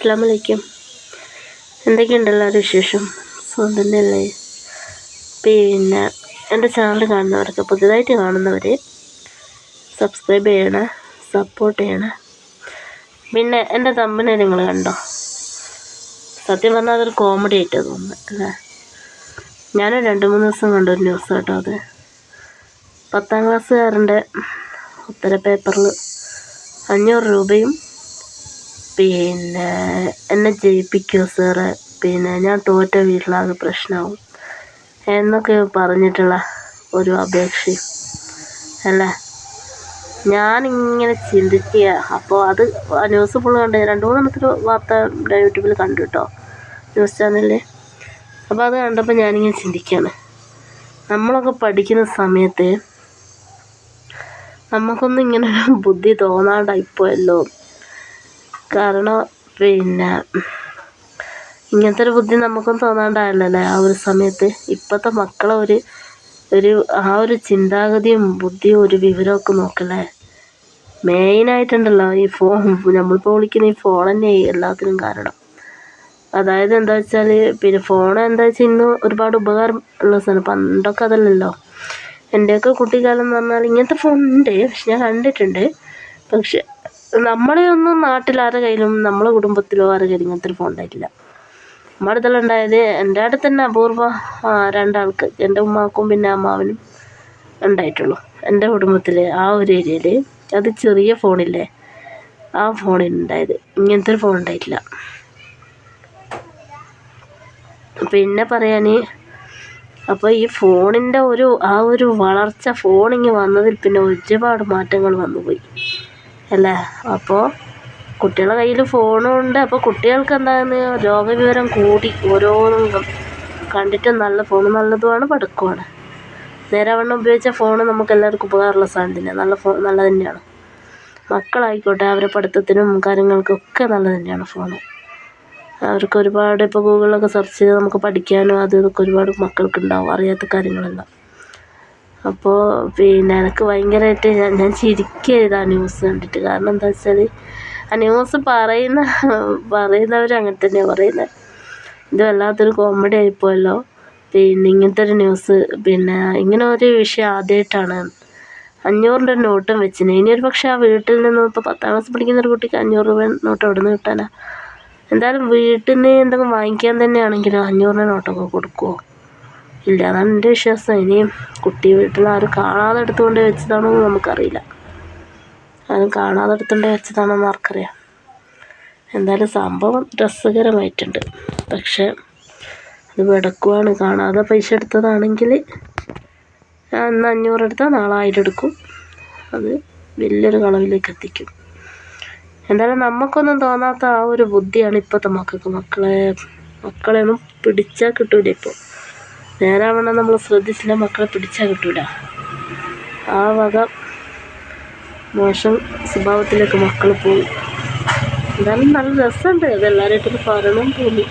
അസ്സാം വലൈക്കും എന്തൊക്കെയുണ്ട് എല്ലാവരും വിശേഷം? സുഖം തന്നെയല്ലേ? പിന്നെ എന്റെ ചാനൽ കാണുന്നവർക്ക് പുതിയതായിട്ട് കാണുന്നവർ സബ്സ്ക്രൈബ് ചെയ്യണേ സപ്പോർട്ട് ചെയ്യണേ. പിന്നെ എന്റെ തമ്മിനെ നിങ്ങൾ കണ്ടോ? സത്യം പറഞ്ഞാൽ അതൊരു കോമഡി ആയിട്ട് തോന്നുന്നു അല്ലേ? ഞാൻ രണ്ട് മൂന്ന് ദിവസം കണ്ടു കണ്ടൊരു ന്യൂസ് കേട്ടോ അത്. പത്താം ക്ലാസ്സുകാരന്റെ ഉത്തര പേപ്പറിൽ അഞ്ഞൂറ് രൂപയും പിന്നെ എന്നെ ജയിപ്പിക്കുമോ സാറ് പിന്നെ ഞാൻ തോറ്റ വീട്ടിലാകെ പ്രശ്നമാവും. എന്നൊക്കെ പറഞ്ഞിട്ടുള്ള ഒരു അപേക്ഷയും. അല്ലേ? ഞാനിങ്ങനെ ചിന്തിക്കുക. അപ്പോൾ അത് ന്യൂസ് ഫുൾ കണ്ട് രണ്ട് മൂന്നെണ്ണത്തിൽ വാർത്ത യൂട്യൂബിൽ കണ്ടു കേട്ടോ ന്യൂസ് ചാനലിൽ അപ്പോൾ അത് കണ്ടപ്പോൾ ഞാനിങ്ങനെ ചിന്തിക്കുകയാണ് നമ്മളൊക്കെ പഠിക്കുന്ന സമയത്ത് നമുക്കൊന്നും ഇങ്ങനെ ബുദ്ധി തോന്നാണ്ടായിപ്പോയല്ലോ. കാരണം പിന്നെ ഇങ്ങനത്തെ ഒരു ബുദ്ധി നമുക്കും തോന്നാണ്ടായല്ലേ ആ ഒരു സമയത്ത്. ഇപ്പോഴത്തെ മക്കളെ ഒരു ഒരു ആ ഒരു ചിന്താഗതിയും ബുദ്ധിയും ഒരു വിവരമൊക്കെ നോക്കല്ലേ. മെയിനായിട്ടുണ്ടല്ലോ ഈ ഫോൺ. നമ്മളിപ്പോൾ വിളിക്കുന്ന ഈ ഫോൺ തന്നെ എല്ലാത്തിനും കാരണം. അതായത് എന്താ വെച്ചാൽ പിന്നെ ഫോൺ എന്താ വെച്ചാൽ ഇന്ന് ഒരുപാട് ഉപകാരം ഉള്ള സാധനം. പണ്ടൊക്കെ അതല്ലല്ലോ. എന്റെയൊക്കെ കുട്ടിക്കാലം എന്ന് പറഞ്ഞാൽ ഇങ്ങനത്തെ ഫോൺ ഉണ്ട്. പക്ഷെ ഞാൻ കണ്ടിട്ടുണ്ട്. പക്ഷെ നമ്മളെ ഒന്നും നാട്ടിൽ ആരുടെ കയ്യിലും നമ്മളെ കുടുംബത്തിലോ ആരുടെ കയ്യിലും ഇങ്ങനത്തെ ഒരു ഫോൺ ഉണ്ടായിട്ടില്ല. നമ്മുടെ അടുത്തെല്ലാം ഉണ്ടായത് എന്റെ അടുത്ത് തന്നെ അപൂർവം രണ്ടാൾക്ക് എന്റെ ഉമ്മാക്കും പിന്നെ അമ്മാവനും ഉണ്ടായിട്ടുള്ളൂ. എന്റെ കുടുംബത്തിൽ ആ ഒരു ഏരിയയിൽ അത് ചെറിയ ഫോണില്ലേ ആ ഫോണിൽ ഉണ്ടായത്. ഇങ്ങനത്തെ ഒരു ഫോൺ ഉണ്ടായിട്ടില്ല. പിന്നെ പറയാൻ അപ്പോൾ ഈ ഫോണിന്റെ ഒരു ആ ഒരു വളർച്ച ഫോണിങ് വന്നതിൽ പിന്നെ ഒരുപാട് മാറ്റങ്ങൾ വന്നുപോയി. അല്ലേ? അപ്പോൾ കുട്ടികളുടെ കയ്യിൽ ഫോണും ഉണ്ട് അപ്പോൾ കുട്ടികൾക്ക് എന്താണ് ലോകവിവരം കൂടി ഓരോന്നും കണ്ടിട്ട് നല്ല ഫോൺ നല്ലതുമാണ് പടുക്കുമാണ് നേരവണ്ണം ഉപയോഗിച്ച ഫോൺ നമുക്ക് എല്ലാവർക്കും ഉപകാരമുള്ള സാധനം തന്നെയാണ് നല്ല ഫോൺ നല്ല തന്നെയാണ്. മക്കളായിക്കോട്ടെ അവരെ പഠിത്തത്തിനും കാര്യങ്ങൾക്കൊക്കെ നല്ല തന്നെയാണ് ഫോൺ അവർക്ക് ഒരുപാട് ഇപ്പോൾ ഗൂഗിളിലൊക്കെ സെർച്ച് ചെയ്ത് നമുക്ക് പഠിക്കാനും അത് ഇതൊക്കെ ഒരുപാട് മക്കൾക്കുണ്ടാവും അറിയാത്ത കാര്യങ്ങളെല്ലാം. അപ്പോൾ പിന്നെ എനിക്ക് ഭയങ്കരമായിട്ട് ഞാൻ ഞാൻ ചിരിക്കുകയായിരുന്നു ആ ന്യൂസ് കണ്ടിട്ട്. കാരണം എന്താ വെച്ചാൽ ആ ന്യൂസ് പറയുന്ന പറയുന്നവർ അങ്ങനെ തന്നെയാണ് പറയുന്നത് ഇത് വല്ലാത്തൊരു കോമഡി ആയിപ്പോയല്ലോ. പിന്നെ ഇങ്ങനത്തെ ഒരു ന്യൂസ് പിന്നെ ഇങ്ങനെ ഒരു വിഷയം ആദ്യമായിട്ടാണ് അഞ്ഞൂറിന്റെ നോട്ടും വെച്ചിന്. ഇനി ഒരു പക്ഷേ ആ വീട്ടിൽ നിന്നും ഇപ്പോൾ പത്താം ക്ലാസ് പഠിക്കുന്ന ഒരു കുട്ടിക്ക് അഞ്ഞൂറ് രൂപ നോട്ട് എവിടെ നിന്ന് കിട്ടാനാ? എന്തായാലും വീട്ടിൽ നിന്ന് എന്തെങ്കിലും വാങ്ങിക്കാൻ തന്നെയാണെങ്കിലും അഞ്ഞൂറിന്റെ നോട്ടൊക്കെ കൊടുക്കുമോ ഇല്ല എന്റെ വിശ്വാസം. ഇനിയും കുട്ടി വീട്ടിൽ ആരും കാണാതെ എടുത്തുകൊണ്ട് വെച്ചതാണോ എന്ന് നമുക്കറിയില്ല. ആരും കാണാതെ എടുത്തുകൊണ്ട് വെച്ചതാണോ എന്ന് ആർക്കറിയാം. എന്തായാലും സംഭവം രസകരമായിട്ടുണ്ട്. പക്ഷേ അത് വെടക്കുവാണ്. കാണാതെ പൈസ എടുത്തതാണെങ്കിൽ ഇന്ന് അഞ്ഞൂറ് എടുത്താൽ നാളെ ആയിരം എടുക്കും. അത് വലിയൊരു കളവിലേക്ക് എത്തിക്കും. എന്തായാലും നമുക്കൊന്നും തോന്നാത്ത ആ ഒരു ബുദ്ധിയാണ് ഇപ്പോഴത്തെ മക്കൾക്ക്. മക്കളെ മക്കളെ ഒന്നും പിടിച്ചാൽ കിട്ടൂല ഇപ്പോൾ. നേരാവണ്ണം നമ്മൾ ശ്രദ്ധിച്ചില്ല മക്കളെ പിടിച്ചാൽ കിട്ടൂല. ആ വക മോശം സ്വഭാവത്തിലേക്ക് മക്കൾ പോകും എന്തായാലും നല്ല രസമുണ്ട് അത് എല്ലാവരായിട്ടൊന്ന് പറയണം തോന്നി.